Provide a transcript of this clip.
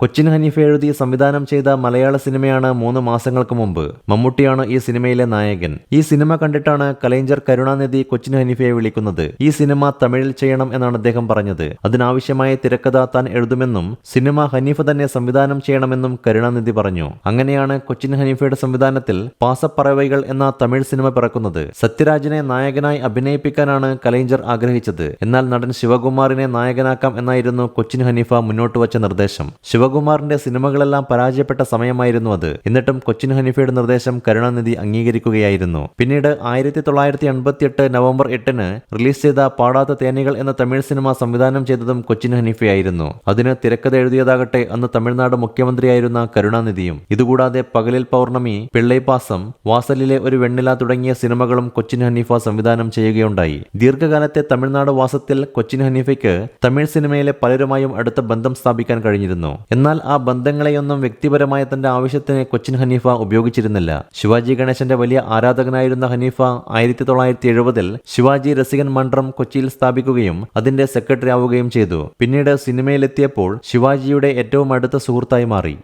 കൊച്ചിൻ ഹനീഫ എഴുതി സംവിധാനം ചെയ്ത മലയാള സിനിമയാണ് മൂന്ന് മാസങ്ങൾക്ക് മുമ്പ്. മമ്മൂട്ടിയാണ് ഈ സിനിമയിലെ നായകൻ. ഈ സിനിമ കണ്ടിട്ടാണ് കലൈഞ്ചർ കരുണാനിധി കൊച്ചിൻ ഹനീഫയെ വിളിക്കുന്നത്. ഈ സിനിമ തമിഴിൽ ചെയ്യണം എന്നാണ് അദ്ദേഹം പറഞ്ഞത്. അതിനാവശ്യമായ തിരക്കഥ താൻ എഴുതുമെന്നും സിനിമ ഹനീഫ തന്നെ സംവിധാനം ചെയ്യണമെന്നും കരുണാനിധി പറഞ്ഞു. അങ്ങനെയാണ് കൊച്ചിൻ ഹനീഫയുടെ സംവിധാനത്തിൽ പാസപ്പറവൈകൾ എന്ന തമിഴ് സിനിമ പിറക്കുന്നത്. സത്യരാജിനെ നായകനായി അഭിനയിപ്പിക്കാനാണ് കലൈഞ്ചർ ആഗ്രഹിച്ചത്. എന്നാൽ നടൻ ശിവകുമാറിനെ നായകനാക്കാം എന്നായിരുന്നു കൊച്ചിൻ ഹനീഫ മുന്നോട്ട് വച്ച നിർദ്ദേശം ശിവകുമാറിന്റെ സിനിമകളെല്ലാം പരാജയപ്പെട്ട സമയമായിരുന്നു അത്. എന്നിട്ടും കൊച്ചിൻ ഹനീഫയുടെ നിർദ്ദേശം കരുണാനിധി അംഗീകരിക്കുകയായിരുന്നു. പിന്നീട് ആയിരത്തി തൊള്ളായിരത്തി എൺപത്തിയെട്ട് നവംബർ എട്ടിന് റിലീസ് ചെയ്ത പാടാത്ത തേനികൾ എന്ന തമിഴ് സിനിമ സംവിധാനം ചെയ്തതും കൊച്ചിൻ ഹനീഫയായിരുന്നു. അതിന് തിരക്കഥ എഴുതിയതാകട്ടെ അന്ന് തമിഴ്നാട് മുഖ്യമന്ത്രിയായിരുന്ന കരുണാനിധിയും. ഇതുകൂടാതെ പകലിൽ പൗർണമി പിള്ളൈപ്പാസം വാസലിലെ ഒരു വെണ്ണില തുടങ്ങിയ സിനിമകളും കൊച്ചിൻ ഹനീഫ സംവിധാനം ചെയ്യുകയുണ്ടായി. ദീർഘകാലത്തെ തമിഴ്നാട് വാസത്തിൽ കൊച്ചിൻ ഹനീഫയ്ക്ക് തമിഴ് സിനിമയിലെ പലരുമായും അടുത്ത ബന്ധം സ്ഥാപിക്കാൻ കഴിഞ്ഞിരുന്നു. എന്നാൽ ആ ബന്ധങ്ങളെയൊന്നും വ്യക്തിപരമായ തന്റെ ആവശ്യത്തിന് കൊച്ചിൻ ഹനീഫ ഉപയോഗിച്ചിരുന്നില്ല. ശിവാജി ഗണേശന്റെ വലിയ ആരാധകനായിരുന്ന ഹനീഫ ആയിരത്തി തൊള്ളായിരത്തി എഴുപതിൽ ശിവാജി രസികൻ മണ്ഡലം കൊച്ചിയിൽ സ്ഥാപിക്കുകയും അതിന്റെ സെക്രട്ടറി ആവുകയും ചെയ്തു. പിന്നീട് സിനിമയിലെത്തിയപ്പോൾ ശിവാജിയുടെ ഏറ്റവും അടുത്ത സുഹൃത്തായി മാറി.